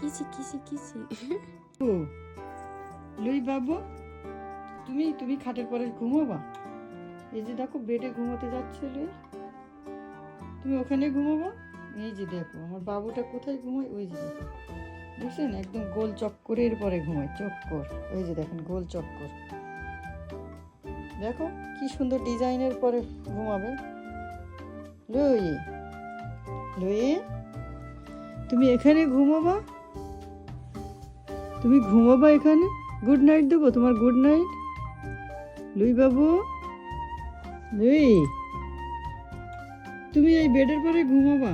কিসি কিসি কিসি? ও, লুই বাবু, তুমি তুমি খাটের পরে ঘুমোবা? এই যে দেখো, বেডে ঘুমোতে যাচ্ছে লুই। তুমি ওখানে ঘুমোবা? এই যে দেখো, আমার বাবুটা কোথায় ঘুমোয়? ওই যে দেখো। দেখছেন? একদম গোল চক্করের পরে ঘুমায়, চক্কর। ওই যে দেখেন, গোল চক্কর। দেখো, কি সুন্দর ডিজাইনের পরে ঘুমাবে। লুই লুই, তুমি এখানে ঘুমোবা? তুমি ঘুমোবা এখানে? গুড নাইট দেবো, তোমার গুড নাইট লুই বাবু? লুই? তুমি এই বেডের পরে ঘুমোবা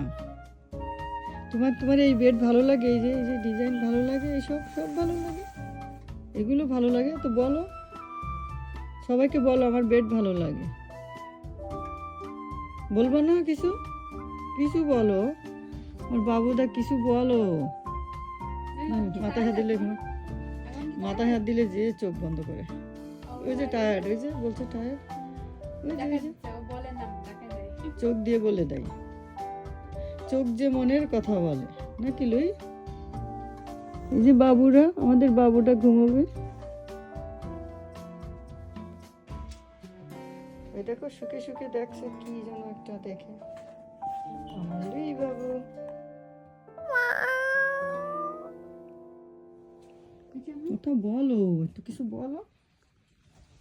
তোমার তোমার এই বেড ভালো লাগে, এই যে এই যে ডিজাইন ভালো লাগে এইসব সব ভালো লাগে? এগুলো ভালো লাগে? তো বলো। সবাইকে বলো, আমার বেড ভালো লাগে। বলব না কিছু? কিছু বলো। আমার বাবুদা কিছু বলো। মাথায় হাত দিলে ঘুমা হাত দিলে যে চোখ বন্ধ করে। ওই যে টায়ার্ড ওই যে বলছে টায়ার্ড চোখ দিয়ে বলে দেয়। চোখ যে মনের কথা বলে। নাকি লই? এই যে বাবুরা, আমাদের বাবুটা ঘুমাবে। ওই দেখো, সুখে সুখে দেখছে কি যেন একটা দেখে। আমার বাবু। ওটা বলো একটু কিছু বলো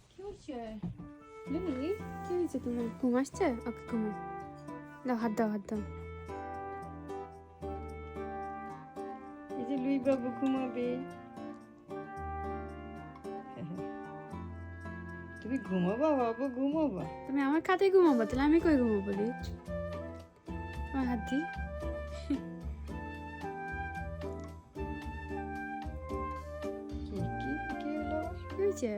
কি হচ্ছে লিলি কি হয়েছে তোমার ঘুম আসছে ওকে ঘুমা দাও হাত দাও হাত দাও এই যে লুই বাবু ঘুমাবে তুমি ঘুমাবা বাবু ঘুমাবা তুমি আমার খাতে ঘুমাবো তাহলে আমি কই ঘুমাবো বলি আমার হাত দি হয়েছে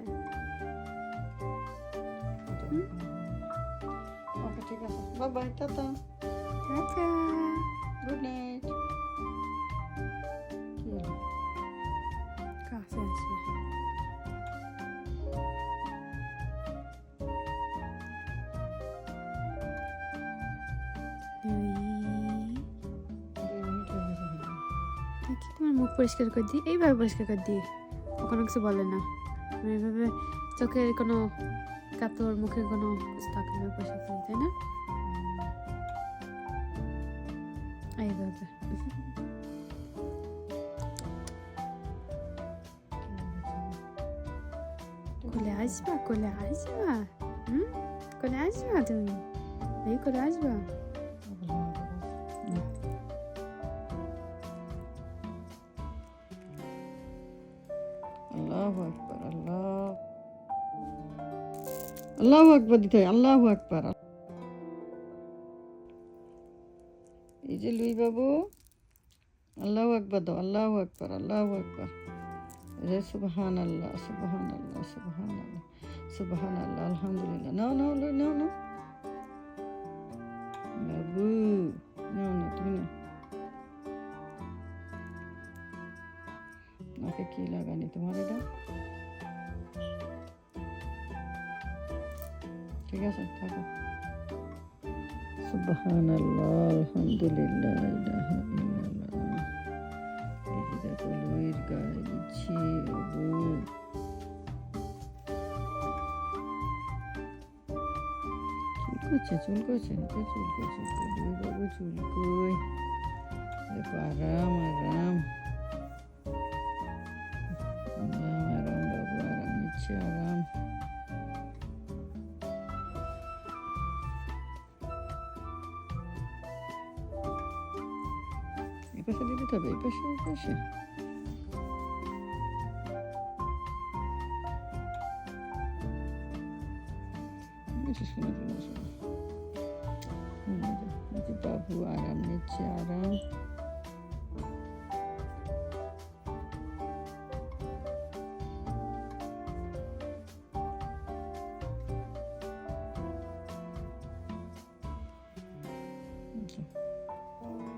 ওকে ঠিক আছে। টাটা। টাটা। গুড নাইট কাছে তোমার মুখ পরিষ্কার করে দিই। এইভাবে পরিষ্কার করে দিই। কোনো কিছু বলে না। আমি এইভাবে চোখের কোনো কাপড় মুখের কোনো কিছু থাকে না পরিষ্কার করে দিই, তাই না এইভাবে কোলে আসবা কোলে আসবা হুম কোলে আসবা তুমি এই কোলে আসবা আল্লাহ আকবার, আল্লাহ। আল্লাহ আকবার দিতে হয়, আল্লাহ আকবার। এই যে লুই বাবু, আল্লাহ আকবার দাও, আল্লাহ আকবার আল্লাহ আকবার। রে সুবহান আল্লাহ সুবহান আল্লাহ সুবহান আল্লাহ সুবহান আল্লাহ আলহামদুলিল্লাহ। নাও নাও নাও নাও। বাবু, নাও না তুমি নাও কি লাগানি? তোমার এটা ঠিক আছে, থাকো। এই চুল করছে কে চুল করছে লুই বাবু চুল কই দেখো, আরাম আরাম। আরাম নিচ্ছে আরাম এই পাশে দিতে হবে এই পাশে এই পাশে বেশি শোনা শোনা শোনা sanki.